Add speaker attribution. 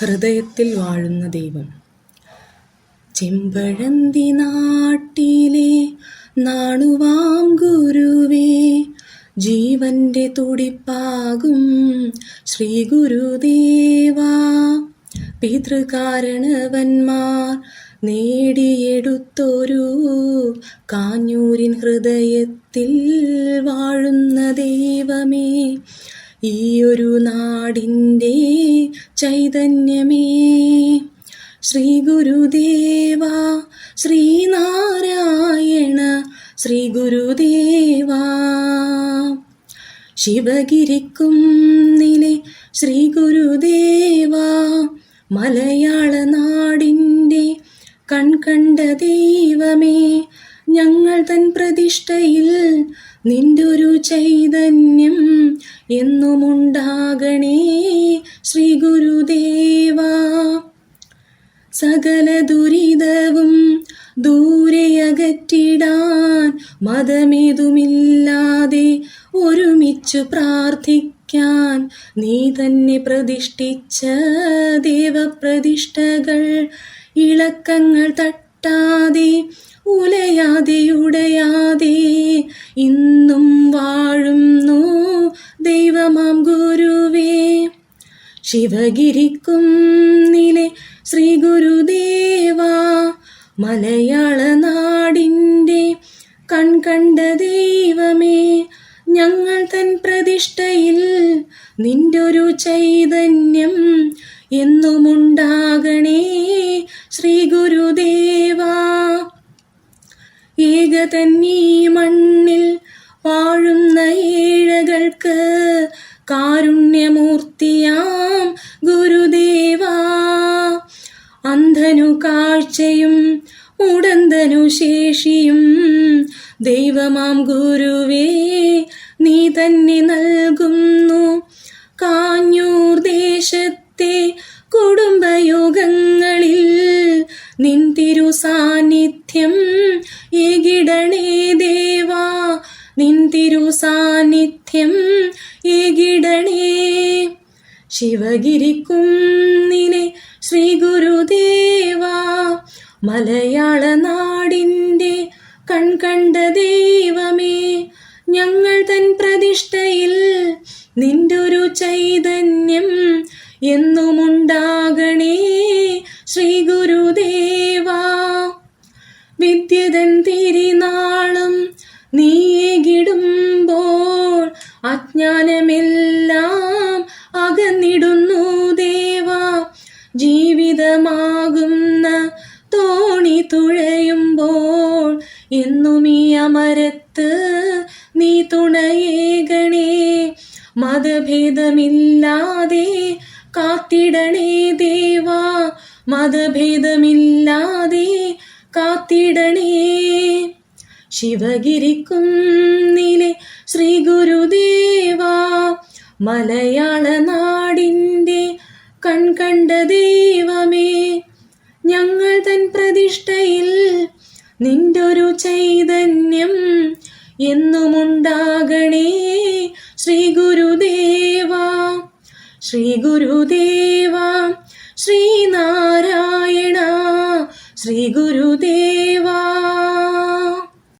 Speaker 1: ഹൃദയത്തിൽ വാഴുന്ന ദൈവം. ചെമ്പഴന്തി നാട്ടിലെ നാണുവാം ഗുരുവേ ജീവന്റെ തുടിപ്പാകും ശ്രീ ഗുരുദേവാ. പിതൃകാരണവന്മാർ നേടിയെടുത്തൊരു കാഞ്ഞൂരിൻ ഹൃദയത്തിൽ വാഴുന്ന ദൈവമേ ഈയൊരു നാടിന്റെ ചൈതന്യമേ ശ്രീ ഗുരുദേവ ശ്രീനാരായണ ശ്രീ ഗുരുദേവ. ശിവഗിരിക്കും നിലെ ശ്രീ ഗുരുദേവ മലയാള നാടിന്റെ കൺകണ്ട ദൈവമേ ഞങ്ങൾ തൻ പ്രതിഷ്ഠയിൽ നിന്റൊരു ചൈതന്യം എന്നുമുണ്ടാകണേ. ശ്രീ ഗുരുദേവ സകല ദുരിതവും ദൂരെ അകറ്റിടാൻ മതമേതുമില്ലാതെ ഒരുമിച്ചു പ്രാർത്ഥിക്കാൻ നീ തന്നെ പ്രതിഷ്ഠിച്ച ദേവപ്രതിഷ്ഠകൾ ഇളക്കങ്ങൾ തട്ടാതെ ഉലയാതെ ഉടയാതെ ഇന്നും വാഴുന്നു ദൈവമാം ഗുരുവേ. ശിവഗിരിക്കും നിലെ ശ്രീ ഗുരുദേവ മലയാള നാടിന്റെ കൺകണ്ട ദൈവമേ. ഞങ്ങൾ തൻ പ്രതിഷ്ഠയിൽ നിന്റൊരു ചൈതന്യം എന്നുമുണ്ടാകണേ ശ്രീ ഗുരുദേവ ഏകതന്നീ മണ്ണിൽ വാഴുന്ന ഏഴകൾക്ക് കാരുണ്യമൂർത്തിയാം ഗുരുദേവാ. അന്ധനു കാഴ്ചയും ഉടന്തനു ശേഷിയും ദൈവമാം ഗുരുവേ നീ തന്നെ നൽകുന്നു. കാഞ്ഞൂർ ദേശത്തെ കുടുംബയോഗങ്ങളിൽ സാന്നിധ്യം ഏകിടണേ ശിവഗിരിക്കും നിനെ ശ്രീ ഗുരുദേവ മലയാള നാടിന്റെ കൺകണ്ട അജ്ഞാനമെല്ലാം അകന്നിടുന്നു ദേവ. ജീവിതമാകുന്ന തോണി തുഴയുമ്പോൾ എന്നും ഈ അമരത്ത് നീ തുണയേകണേ മതഭേദമില്ലാതെ കാത്തിടണേ ദേവാ. മതഭേദമില്ലാതെ കാത്തിടണേ. ശിവഗിരിക്കും നിലെ ശ്രീ ഗുരുദേവ മലയാള നാടിന്റെ കൺകണ്ട ദൈവമേ ഞങ്ങൾ തൻ പ്രതിഷ്ഠയിൽ നിന്റൊരു ചൈതന്യം എന്നുമുണ്ടാകണേ. ശ്രീ ഗുരുദേവ ശ്രീ ഗുരുദേവ ശ്രീനാരായണ ശ്രീ ഗുരുദേവ